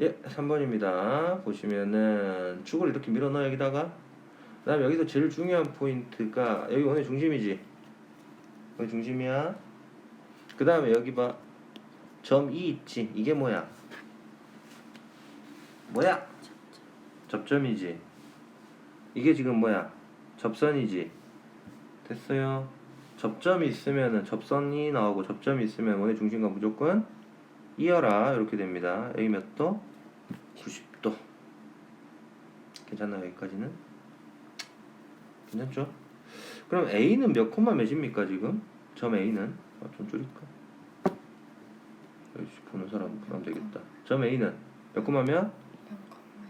예, 3번입니다. 보시면은 축을 이렇게 밀어 넣어 여기다가 그 다음에 여기서 제일 중요한 포인트가 여기 원의 중심이지. 여기 중심이야. 그 다음에 여기 봐. 점 E 있지. 이게 뭐야? 뭐야? 접점이지. 이게 지금 뭐야? 접선이지. 됐어요. 접점이 있으면은 접선이 나오고 접점이 있으면 원의 중심과 무조건 이어라 이렇게 됩니다. 여기 몇 도? 90도. 괜찮나요 여기까지는? 괜찮죠? 그럼 A는 몇 콤마 몇입니까 지금? 점 A는 아, 좀 줄일까? 여기 보는 사람 그럼 되겠다. 점 A는 몇 콤마면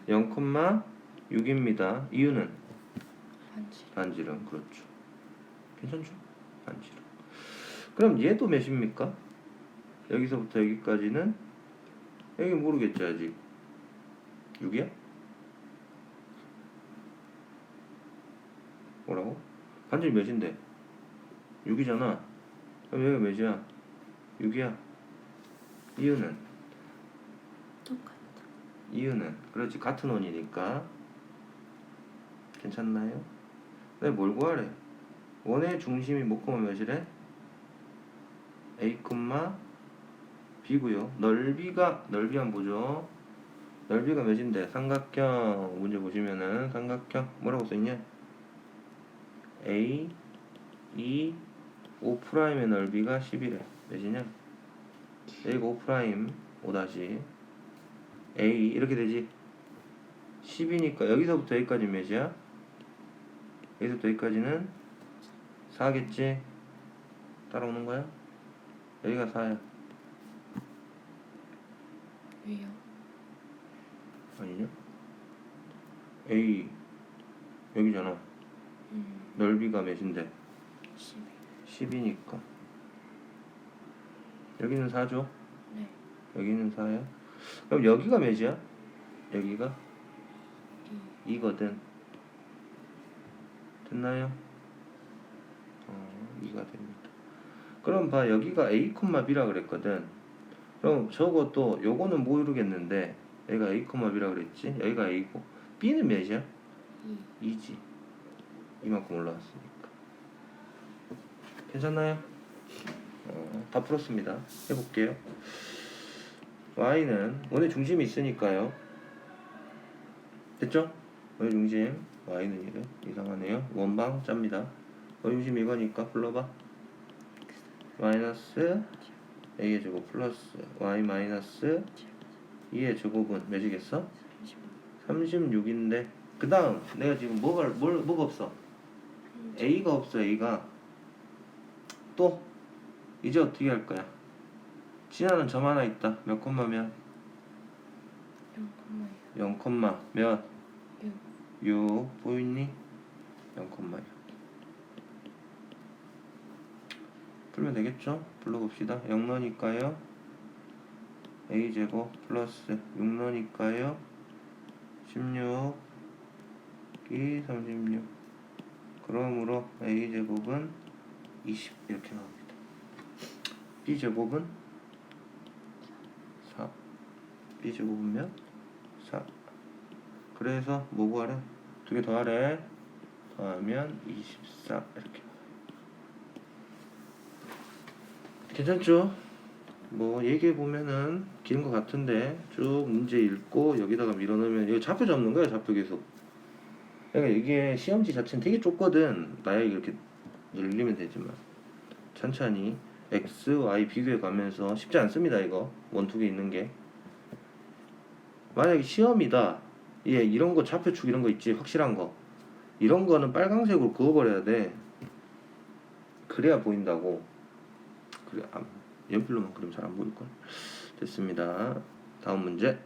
0,6입니다. 이유는 반지 반지름 그렇죠. 괜찮죠? 반지름. 그럼 얘도 몇입니까? 여기서부터 여기까지는 여기 모르겠지 아직 6이야? 뭐라고? 반지름 몇인데? 6이잖아. 그럼 여기가 몇이야? 6이야. 이유는 똑같다 이유는 그렇지 같은 원이니까 괜찮나요? 근데 뭘 구하래? 원의 중심이 뭐 콤마 몇이래? A 콤마 B고요. 넓이가 넓이 한번 보죠. 넓이가 몇인데 삼각형 문제 보시면은 삼각형 뭐라고 써있냐? A 2 5 프라임의 넓이가 10이래. 몇이냐? A가 5 프라임 5 다시 A 이렇게 되지 10이니까 여기서부터 여기까지 몇이야? 여기서부터 여기까지는 4겠지? 따라오는 거야? 여기가 4야 왜요? 아니냐? A 여기잖아. 음. 넓이가 몇인데? 12 10이니까. 여기는 4죠? 네. 여기는 4야? 그럼 여기가 몇이야? 여기가? 2 2거든. 됐나요? 어, 2가 됩니다. 그럼 봐 여기가 A, B라 그랬거든 그럼 저것도 요거는 모르겠는데 여기가 A, B라 그랬지? 여기가 A고? B는 몇이야? 2 2지. 이만큼 올라왔으니까. 괜찮나요? 어, 다 풀었습니다. 해볼게요. Y는 원의 중심이 있으니까요. 됐죠? 원의 중심. Y는 이래. 이상하네요. 원방 짭니다. 원의 중심 이거니까 불러봐. 마이너스 A의 제곱 플러스 Y 마이너스 2의 제곱은 몇이겠어? 35 36인데 그 다음 내가 지금 뭐가 뭘, 뭐가 없어? A가 없어 A가. 또 이제 어떻게 할 거야? 지나는 점 하나 있다. 몇 콤마면? 0,6 0 콤마 몇 6 보이니? 0 콤마 6 풀면 되겠죠? 불러봅시다. 0 넣으니까요. A 제곱 플러스 6 넣으니까요. 16이 36 그러므로 A 제곱은 20 이렇게 나옵니다. B 제곱은 4 B 제곱은 몇? 4 그래서 뭐 구하래? 두 개더 하래. 더하면 24 이렇게 괜찮죠? 뭐 얘기해 보면은 긴 것 같은데 쭉 문제 읽고 여기다가 밀어넣으면 이거 좌표 잡는 거야 좌표 계속. 그러니까 이게 시험지 자체는 되게 좁거든. 나야 이렇게 늘리면 되지만. 천천히 x, y 비교해 가면서 쉽지 않습니다 이거. 원투 개 있는 게. 만약에 시험이다. 예 이런 거 좌표축 이런 거 있지 확실한 거. 이런 거는 빨강색으로 그어버려야 돼. 그래야 보인다고 그래 아, 연필로만 그리면 잘안 보일걸? 됐습니다. 다음 문제